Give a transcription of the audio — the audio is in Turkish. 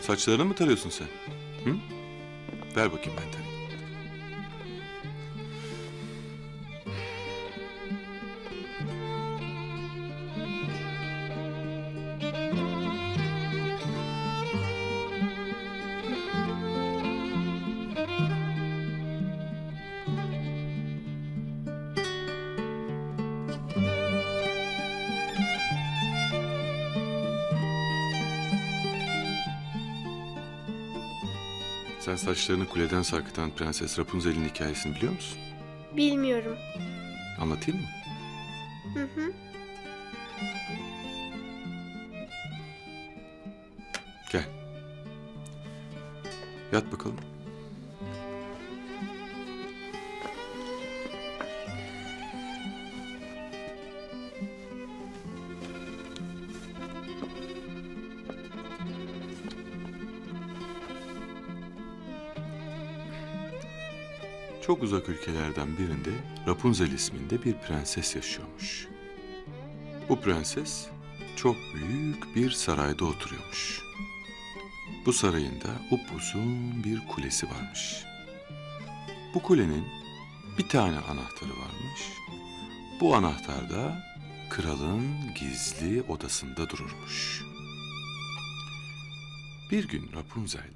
Saçlarını mı tarıyorsun sen? Hı? Ver bakayım ben tarayayım. Sen saçlarını kuleden sarkıtan Prenses Rapunzel'in hikayesini biliyor musun? Bilmiyorum. Anlatayım mı? Hı hı. Gel. Yat bakalım. Çok uzak ülkelerden birinde Rapunzel isminde bir prenses yaşıyormuş. Bu prenses çok büyük bir sarayda oturuyormuş. Bu sarayında upuzun bir kulesi varmış. Bu kulenin bir tane anahtarı varmış. Bu anahtar da kralın gizli odasında dururmuş. Bir gün Rapunzel